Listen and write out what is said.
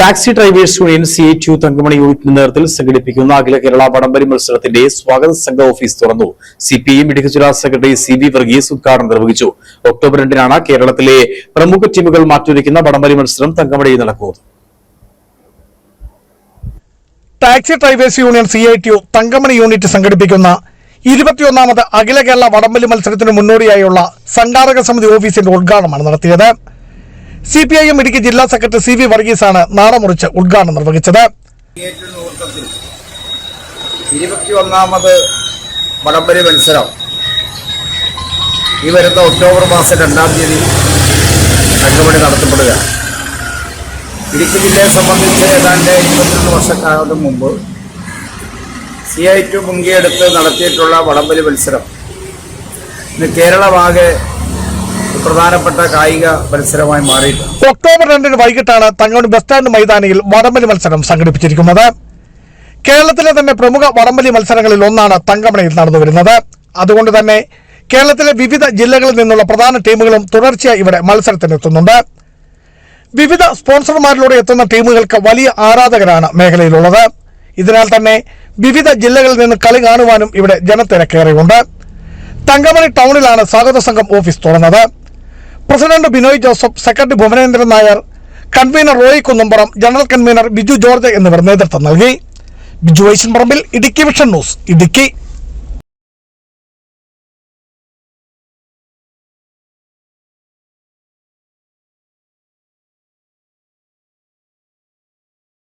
Taxi drivers union C H U Thankamani യൂണിറ്റിന്റെ നേതൃത്വത്തിൽ സംഘടിപ്പിക്കുന്ന അഖില കേരള വടംവലി മത്സരത്തിന്റെ സ്വാഗത സംഘ ഓഫീസ് തുറന്നു. സി പി എം ഇടുക്കി ജില്ലാ സെക്രട്ടറി സി വി വർഗീസ് ഉദ്ഘാടനം നിർവഹിച്ചു. ഒക്ടോബർ രണ്ടിനാണ് കേരളത്തിലെ പ്രമുഖ ടീമുകൾ മാറ്റുരയ്ക്കുന്ന വടംവലി മത്സരം തങ്കമണിയിൽ നടക്കുന്നത്. Taxi drivers union C I T Thankamani unit സംഘടിപ്പിക്കുന്ന ഇരുപത്തിയൊന്നാമത് അഖില കേരള വടംവലി മത്സരത്തിന് മുന്നോടിയായുള്ള സംഘാടക സമിതി ഓഫീസിന്റെ ഉദ്ഘാടനമാണ് നടത്തിയത്. C P I M Idukki ജില്ലാ സെക്രട്ടറി സി വി വർഗീസാണ് നാടമുറിച്ച് ഉദ്ഘാടനം നിർവഹിച്ചത്. വടംവലി മത്സരം. ഈ വരുന്ന ഒക്ടോബർ മാസം രണ്ടാം തീയതി അംഗമണി നടത്തപ്പെടുക. ഇടുക്കി ജില്ലയെ സംബന്ധിച്ച് ഏതാണ്ട് ഇരുപത്തിരണ്ട് വർഷക്കാലം മുമ്പ് സി ഐ ടു മുങ്കിയെടുത്ത് നടത്തിയിട്ടുള്ള വടംവലി മത്സരം. ഇന്ന് കേരളമാകെ പ്രധാനപ്പെട്ട കായിക മത്സരമായി മാറിയിട്ടുണ്ട്. ഒക്ടോബർ രണ്ടിന് വൈകിട്ടാണ് തങ്ങോട് ബസ് സ്റ്റാൻഡ് മൈതാനിയിൽ വടംവലി മത്സരം സംഘടിപ്പിച്ചിരിക്കുന്നത്. കേരളത്തിലെ തന്നെ പ്രമുഖ വടംവലി മത്സരങ്ങളിൽ ഒന്നാണ് തങ്കമണയിൽ നടന്നു വരുന്നത്. അതുകൊണ്ട് തന്നെ കേരളത്തിലെ വിവിധ ജില്ലകളിൽ നിന്നുള്ള പ്രധാന ടീമുകളും തുടർച്ചയായി ഇവിടെ മത്സരത്തിനെത്തുന്നുണ്ട്. വിവിധ സ്പോൺസർമാരിലൂടെ എത്തുന്ന ടീമുകൾക്ക് വലിയ ആരാധകരാണ് മേഖലയിലുള്ളത്. ഇതിനാൽ തന്നെ വിവിധ ജില്ലകളിൽ നിന്ന് കളി കാണുവാനും ഇവിടെ ജനത്തിരക്കേറെയുണ്ട്. തങ്കമണി ടൗണിലാണ് സ്വാഗത സംഘം ഓഫീസ് തുറന്നത്. President Binoy Joseph secretary Bhuvanendran Nair convener Roy Kunnampuram general convener Biju George എന്നിവർ നേതൃത്വം നൽകി. Biju Vaishan Parambil Idukki vision news Idukki.